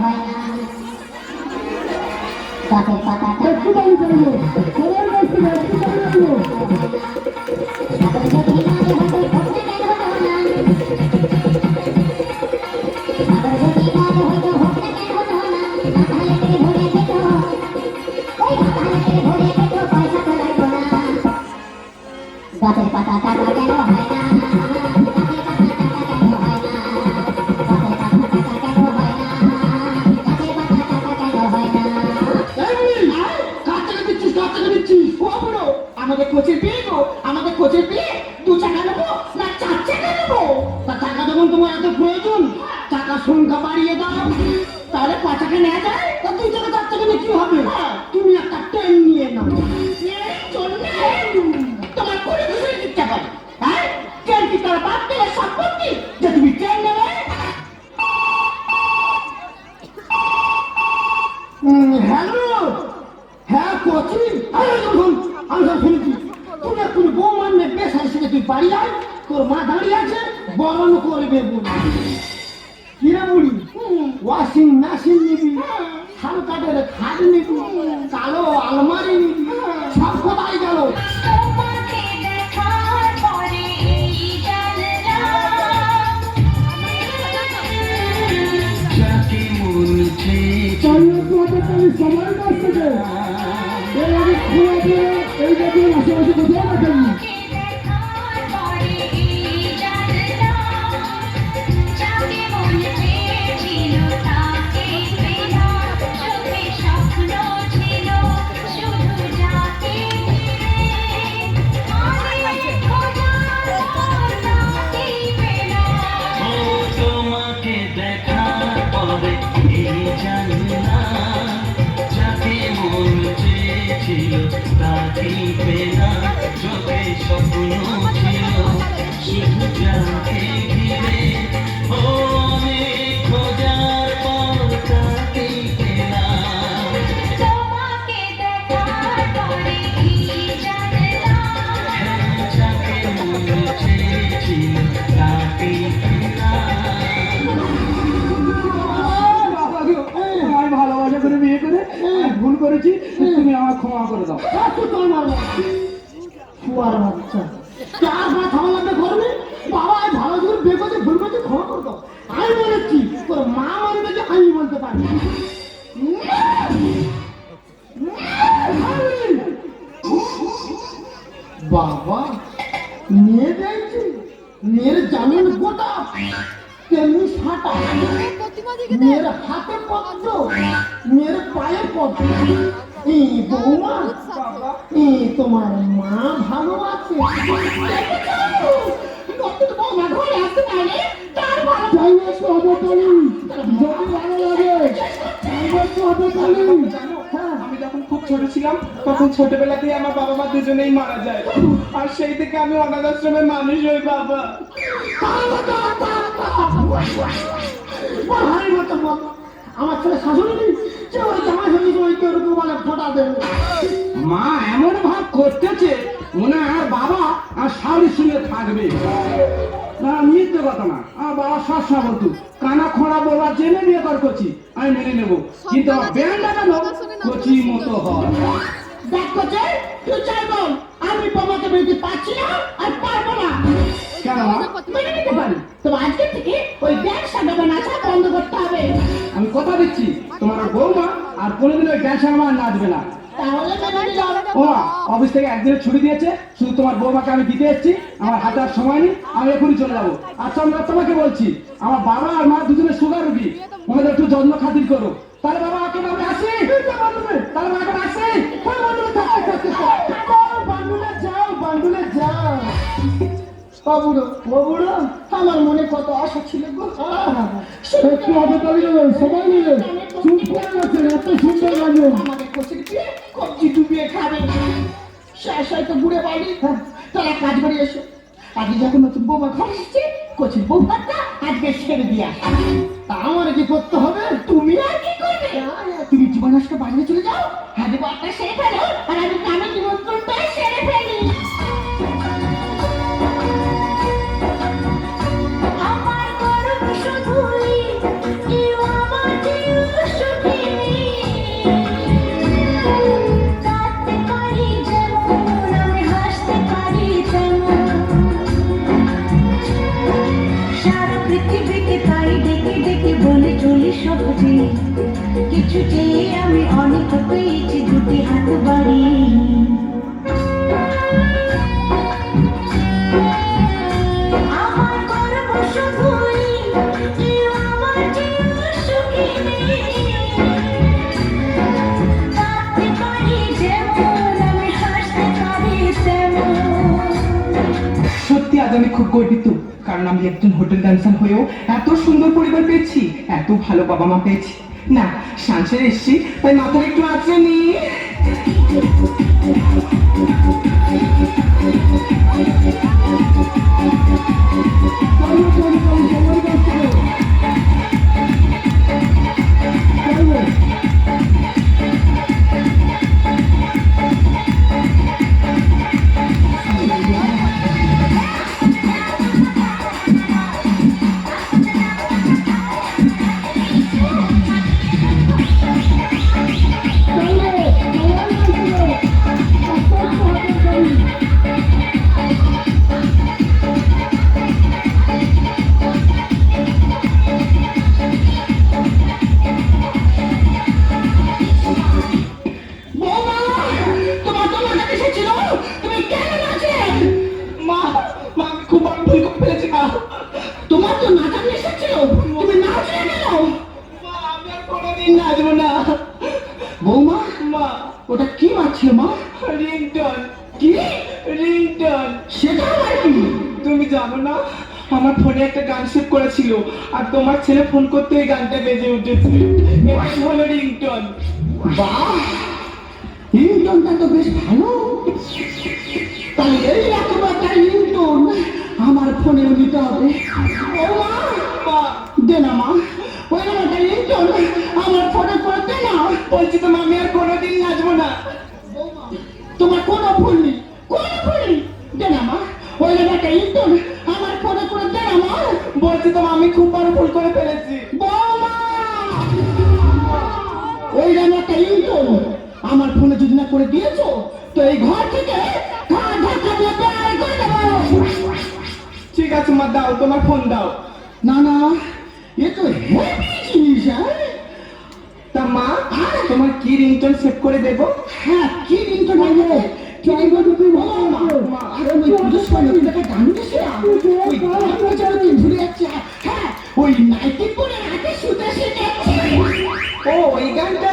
হয় না। গাছের পাতা এত প্রয়োজন, টাকা সংখ্যা বাড়িয়ে দাও। তাহলে পাঁচ টাকা নেওয়া যায়? তা দুই টাকা, চার টাকা কি হবে? তুমি একটা ট্রেন নিয়ে নাও। হ্যাঁ? ট্রেন হ্যাঁ আমি তুমি এক্ষুনি বউ মানবে বেশ তুই বাড়ি আয়। তোর মা দাঁড়িয়ে আছে। বরণ করবে বলি কিরে বুড়ি? ওয়াশিং মেশিন নিবি? হালকাটের কাঠের খাট নিবি? কালো আলমারি নিবি? আমার ক্ষমা করে দাও একটু তোর মারবো শুয়ার বাচ্চা চার পাঁচ খাওয়া লাগবে করবে বাবা ভালো করে বিয়ে ভুল করছি ক্ষমা করে দাও। আমি বলেছি তোর মা মানবে যে আমি বলতে পারি বাবা মেয়ে দেখছি মেয়ের জামিন গোটা। তেমনি সাটা। মেয়ের হাতে পদ্ম। মেয়ের পায়ে পদ্ম। এই বৌমা? এই তোমার মা ভালো আছে? হ্যাঁ আমি যখন খুব ছোট ছিলাম তখন ছোটবেলাতেই আমার বাবা মা দুজনেই মারা যায়। আর সেই থেকে আমি অনাথ আশ্রমে মানুষ হই বাবা। আমার ছেলে শাশুড়ি নেই। সে ওই জামাই ষষ্ঠী ওই কেউ বলে ফোটা দেবে মা এমন ভাব করতেছে মনে আর বাবা আর শাড়ির সঙ্গে থাকবে। না মিথ্যে কথা না। আমার বাবা সবসময় বলতো কানা খোঁড়া বলবা জেনে বিয়ে কর করছি আমি মেনে নেব। কিন্তু আমার ব্যান্ডটা কেন কচি মতো হয়। দেখ কোচে তুই চাই বল আমি বাবাকে বেরোতে পারছি না আর পারব না। কেন কোনোদিন ওই ড্যান্স আমার নাচবে না। ও অফিস থেকে একদিনের ছুটি দিয়েছে শুধু তোমার বৌমাকে আমি দিতে এসেছি আমার হাতে আর সময় নেই আমি এখনই চলে যাব। আচ্ছা আমরা তোমাকে বলছি আমার বাবা আর মা দুজনে সুগার রুগী ওনাদের একটু যত্ন খাতির করো। তাহলে বাবা এখন আমি আসি। তাহলে মা এখন আসি। বান্ডুলে যাও বান্ডুলে যাও আমার মনে কত আশা ছিল গো। একটু আগে চলে যাবেন সবাই মিলে চুপ করে এসো আগে নতুন বৌমা ঘর এসছে কোচিং বউ ভাতটা আজকে ছেড়ে দিয়ে তা আমার কি করতে হবে তুমি আর কি করবে তুমি চলে যাও ফেলো আর আমি গ্রামের সেরে ফেলি কিছু চেয়ে আমি অনেক পেয়েছি দুটি হাত তেমন। সত্যি আজ আমি খুব গর্বিত, কারণ আমি একজন হোটেল ডান্সার হয়েও এত সুন্দর পেয়েছি, এত ভালো বাবা মা পেয়েছি। না সাংসারে এসছি, তাই মাথার একটু আছে নি বৌমা ফোন গানটা বেজে উঠেছে। এটাই হলো রিংটন। বাহ! রিংটনটা তো বেশ ভালো। তাহলে এই রিংটন আমার ফোনেও নিতে হবে। ও মা দে না মা। ওই রিংটন আমার ফোনে করে দে না। বলছি তো আমি আর কোনোদিন নাচবো না। তোমার কোনো ভুল নেই, কোনো ভুল নেই। দে না মা। ওই রকম একটা আমার করে না মা বলছি তো আমি খুব বড় ভুল করে ফেলেছি। ওই রকম একটা আমার ফোনে যদি না করে দিয়েছ, তো এই ঘর থেকে ঘা ধাক্কা দিয়ে বের করে দেবো। ঠিক আছে, মা, দাও, তোমার ফোন দাও। না না, এ তো হেভি জিনিস হ্যাঁ? তা মা, তোমার কি রিংটন সেভ করে দেবো? হ্যাঁ কি রিংটন বলো মা আরে ওই পুজোর সময় নতুনটাকে গান দিয়েছিলাম ওই তুই ভুলে যাচ্ছে হ্যাঁ ওই নাইটি পরে রাতে শুতে শিখেছি ও ওই গানটা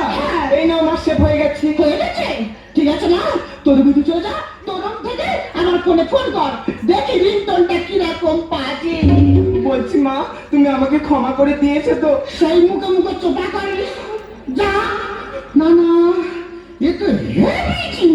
এই না আমার সেভ হয়ে গেছে হয়ে গেছে ঠিক আছে না তোর বুঝে চলে যা তোর থেকে আমার ফোনে ফোন কর দেখি রিংটনটা কীরকম বাজে বলছি মা তুমি আমাকে ক্ষমা করে দিয়েছ তো সেই মুখে মুখে চোপা করিস যা না না এ তো হেভি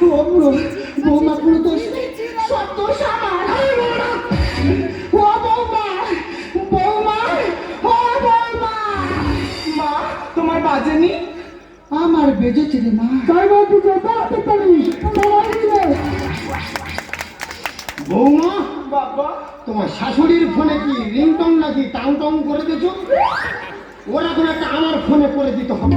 বুড়ো বৌমা পুরো দোষ সব দোষ আমার ও বৌমা বৌমা ও বৌমা মা তোমার বাজেনি? আমার বেজেছে রে মা। তাই তাড়াতাড়ি তাড়াতাড়ি দিলে বৌমা বাবা তোমার শাশুড়ির ফোনে কি রিংটং নাকি টাং টং করে দিয়েছ? ওরকম একটা আমার ফোনে করে দিতে হবে।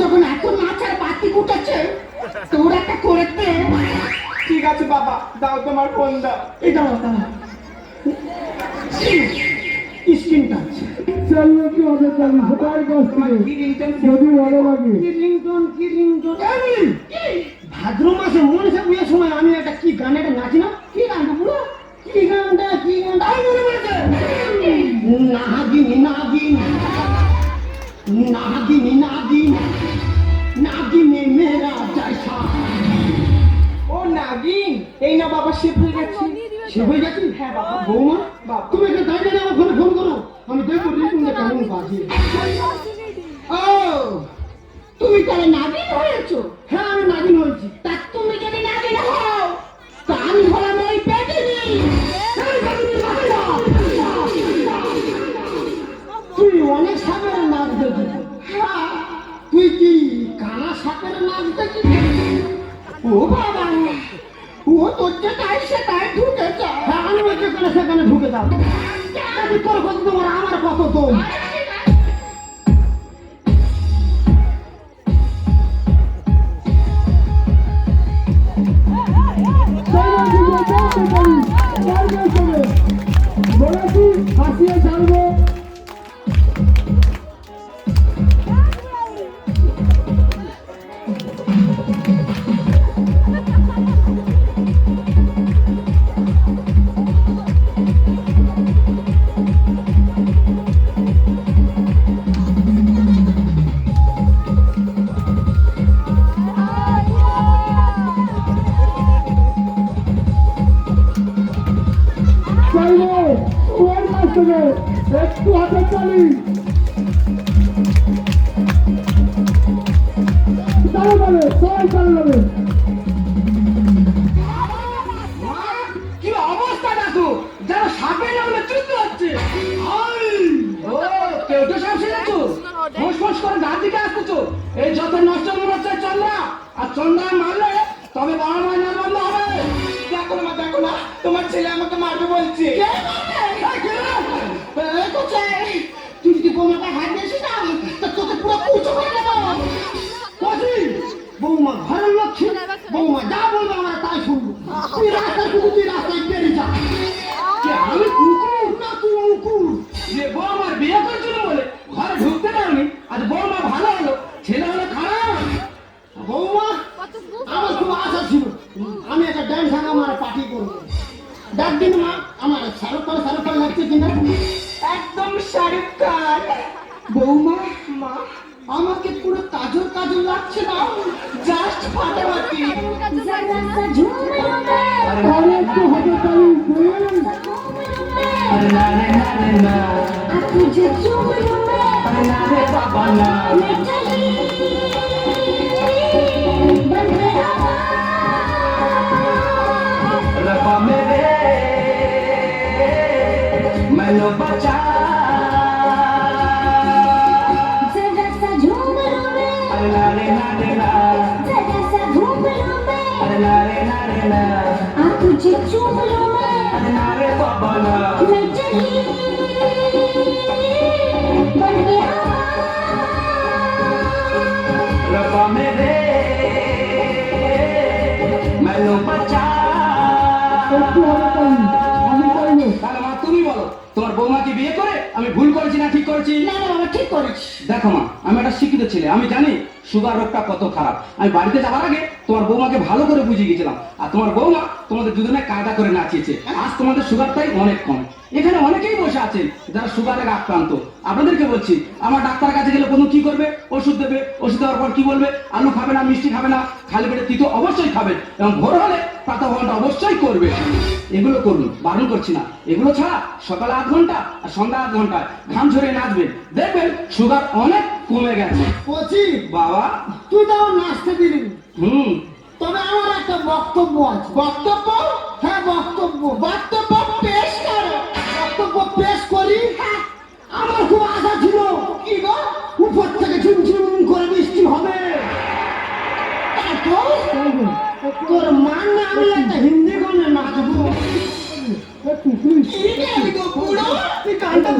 যখন এত নাচার বাতি কুটাচ্ছে তোর একটা করে দে। ঠিক আছে বাবা দাও তোমার ফোন দাও। এই দাও দাও স্ক্রিন টাচ। চালিয়ে কি হবে কাছ থেকে কি রিংটন? যদি ভালো লাগে। কি রিংটন কি রিংটন? ও বাবা ও তোর যে তাই সে তাই ঢুকেছে। হ্যাঁ আমি যেখানে সেখানে ঢুকে যাও। আমি তোর কত তোমার আমার কত তো। সেরেছো ফোস ফোস করে গাছ দিকে আসতেছ এই যত নষ্ট হচ্ছে চন্দ্রা আর চন্দ্রা মারলে তবে বড় মাইনার বন্ধ হবে। দেখো না দেখো না তোমার ছেলে আমাকে মারবে বলছে। তুই যদি বৌমাটা হাত দিয়েছিস না তোকে পুরো কুচো করে দেবো। বৌমা ঘরের লক্ষ্মী ডাক মা আমার শাহরুখ খান শাহরুখ খান লাগছে কিনা একদম শাহরুখ খান বৌমা মা আমাকে পুরো কাজল কাজল লাগছে না জাস্ট ফাটাফাটি আরে একটু হবে তাই আরে না রে না রে না তুঝে চুমে আরে না রে বাবা না no, but I করেছি না না বাবা ঠিক করেছি দেখো মা আমি একটা শিক্ষিত ছেলে। আমি জানি সুগার রোগটা কত খারাপ। আমি বাড়িতে যাওয়ার আগে তোমার বৌমাকে ভালো করে বুঝিয়ে গেছিলাম। আর তোমার বৌমা তোমাদের দুজনে কায়দা করে নাচিয়েছে। আজ তোমাদের সুগারটাই অনেক কম। এখানে অনেকেই বসে আছেন যারা সুগারের আক্রান্ত। আপনাদেরকে বলছি, আমার ডাক্তার কাছে গেলে কোনো কি করবে? ওষুধ দেবে, ওষুধ দেওয়ার পর কি বলবে? আলু খাবে না, মিষ্টি খাবে না, খালি পেটে তিতো অবশ্যই খাবেন এবং ভোর হলে প্রাতঃ ভ্রমণটা অবশ্যই করবে। এগুলো করুন, বারণ করছি না। এগুলো ছাড়া সকালে আধ ঘণ্টা আর সন্ধ্যা আধ ঘণ্টা ঘাম ঝরে নাচবেন। দেখবেন সুগার অনেক কমে গেছে। কচি বাবা। তুই তাও নাচতে দিলি হুম। তবে আমার একটা বক্তব্য আছে। বক্তব্য? হ্যাঁ বক্তব্য। বক্তব্য পেশ করো। বক্তব্য পেশ করি হ্যাঁ। আমার খুব আশা ছিল। কি গো? উপর থেকে ঝুমঝুম করে বৃষ্টি হবে। তারপর? তোর মান না আমি একটা হিন্দি গানে নাচবো। কি রে আমি তো বুড়ো? তুই গানটা